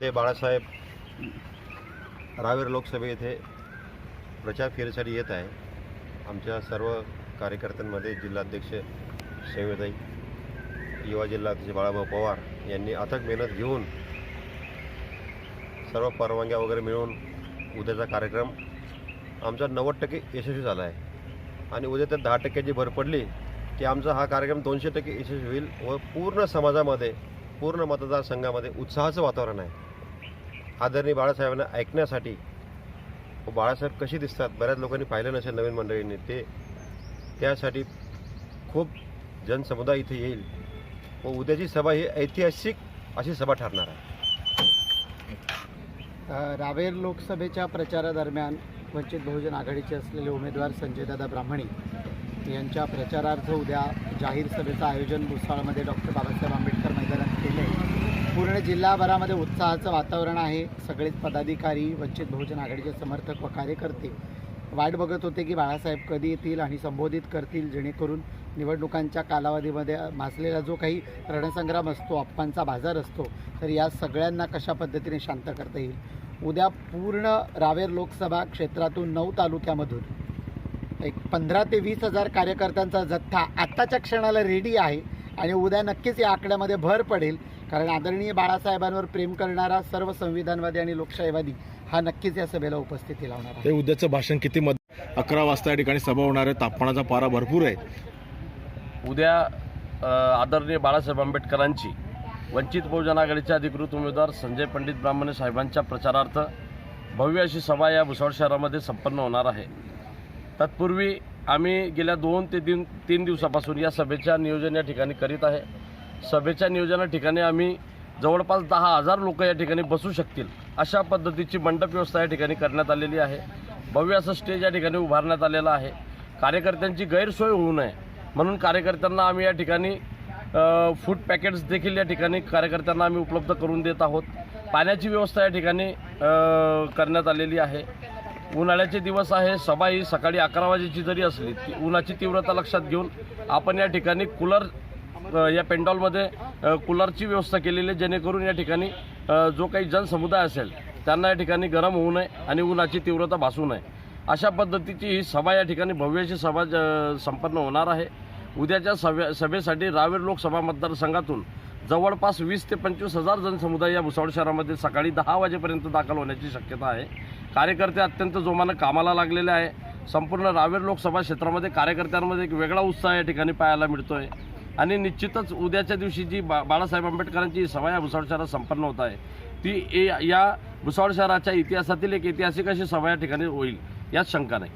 ते बाळासाहेब रावेर लोकसभे येथे प्रचार फेरीसाठी येत आहे. आमच्या सर्व कार्यकर्त्यांमध्ये जिल्हाध्यक्ष सेवेताई युवा जिल्हाध्यक्ष बाळाभाऊ पवार यांनी अथक मेहनत घेऊन सर्व परवानग्या वगैरे मिळून उद्याचा कार्यक्रम आमचा नव्वद टक्के यशस्वी झाला आहे. आणि उद्या तर दहा टक्क्याची भर पडली की आमचा हा कार्यक्रम दोनशे टक्के यशस्वी होईल व पूर्ण समाजामध्ये पूर्ण मतदारसंघामध्ये उत्साहाचं वातावरण आहे. आदरणीय बाळासाहेबांना ऐकण्यासाठी. व बाळासाहेब कशी दिसतात? बऱ्याच लोकांनी पाहिलं नसेल नवीन मंडळींनी. ते त्यासाठी खूप जनसमुदाय इथे येईल. व उद्याची सभा ही ऐतिहासिक अशी सभा ठरणार आहे. रावेर लोकसभेच्या प्रचारादरम्यान वंचित बहुजन आघाडीचे असलेले उमेदवार संजयदादा ब्राह्मणी यांच्या प्रचारार्थ उद्या जाहीर सभेचं आयोजन भुसाळमध्ये डॉक्टर बाबासाहेब आंबेडकर मैदानात केलं त्यामुळे जिल्हाभरामध्ये उत्साहाचं वातावरण आहे. सगळेच पदाधिकारी वंचित बहुजन आघाडीचे समर्थक व कार्यकर्ते वाट बघत होते की बाळासाहेब कधी येतील आणि संबोधित करतील जेणेकरून निवडणुकांच्या कालावधीमध्ये माजलेला जो काही रणसंग्राम असतो अप्पांचा बाजार असतो तर या सगळ्यांना कशा पद्धतीने शांत करता येईल? उद्या पूर्ण रावेर लोकसभा क्षेत्रातून नऊ तालुक्यामधून एक पंधरा ते वीस हजार कार्यकर्त्यांचा जथ्था आत्ताच्या क्षणाला रेडी आहे आणि उद्या नक्कीच या आकड्यामध्ये भर पडेल. कारण आदरणीय बाळासाहेबांवर प्रेम करणारा सर्व संविधानवादी आणि लोकशाहीवादी हा नक्कीच या सभेला उपस्थिती लावणार आहे. हे उद्याचं भाषण किती मत अकरा वाजता या ठिकाणी सभा होणार आहे. तापमानाचा पारा भरपूर आहे. उद्या आदरणीय बाळासाहेब आंबेडकरांची वंचित बहुजन आघाडीचे अधिकृत उमेदवार संजय पंडित ब्राह्मणे साहेबांच्या प्रचारार्थ भव्य अशी सभा या भुसावळ शहरामध्ये संपन्न होणार आहे. तत्पूर्वी आम्ही गेल्या दोन ते तीन तीन दिवसापासून या सभेच्या नियोजन या ठिकाणी करीत आहे. सभेच्या नियोजना ठिकाणी आम्ही जवळपास दहा हजार लोक या ठिकाणी बसू शकतील. अशा पद्धतीची मंडप व्यवस्था या ठिकाणी करण्यात आलेली आहे. भव्य असं स्टेज या ठिकाणी उभारण्यात आलेलं आहे. कार्यकर्त्यांची गैरसोय होऊ नये. म्हणून कार्यकर्त्यांना आम्ही या ठिकाणी फूड पॅकेट्स देखील या ठिकाणी कार्यकर्त्यांना आम्ही उपलब्ध करून देत आहोत. पाण्याची व्यवस्था या ठिकाणी करण्यात आलेली आहे. उन्हाळ्याचे दिवस आहे. सभा ही सकाळी अकरा वाजेची जरी असली ती उन्हाची तीव्रता लक्षात घेऊन आपण या ठिकाणी कूलर या पेंडॉलमध्ये कूलरची व्यवस्था केलेली आहे जेणेकरून या ठिकाणी जो काही जनसमुदाय असेल त्यांना या ठिकाणी गरम होऊ नये आणि उन्हाची तीव्रता भासू नये. अशा पद्धतीची ही सभा या ठिकाणी भव्यशी सभा ज- संपन्न होणार आहे. उद्याच्या सभे सभेसाठी रावेर लोकसभा मतदारसंघातून जवळपास वीस ते पंचवीस हजार जनसमुदाय या भुसावळ शहरामध्ये सकाळी दहा वाजेपर्यंत दाखल होण्याची शक्यता आहे. कार्यकर्ते अत्यंत जोमानं कामाला लागलेले आहे. संपूर्ण रावेर लोकसभा क्षेत्रामध्ये कार्यकर्त्यांमध्ये एक वेगळा उत्साह या ठिकाणी पाहायला मिळतो आहे आणि निश्चितच उद्याच्या दिवशी जी बा बाळासाहेब आंबेडकरांची सभा या भुसावळ शहरात संपन्न होत आहे ती ए- या भुसावळ शहराच्या इतिहासातील एक ऐतिहासिक अशी सभा या ठिकाणी होईल यात शंका नाही.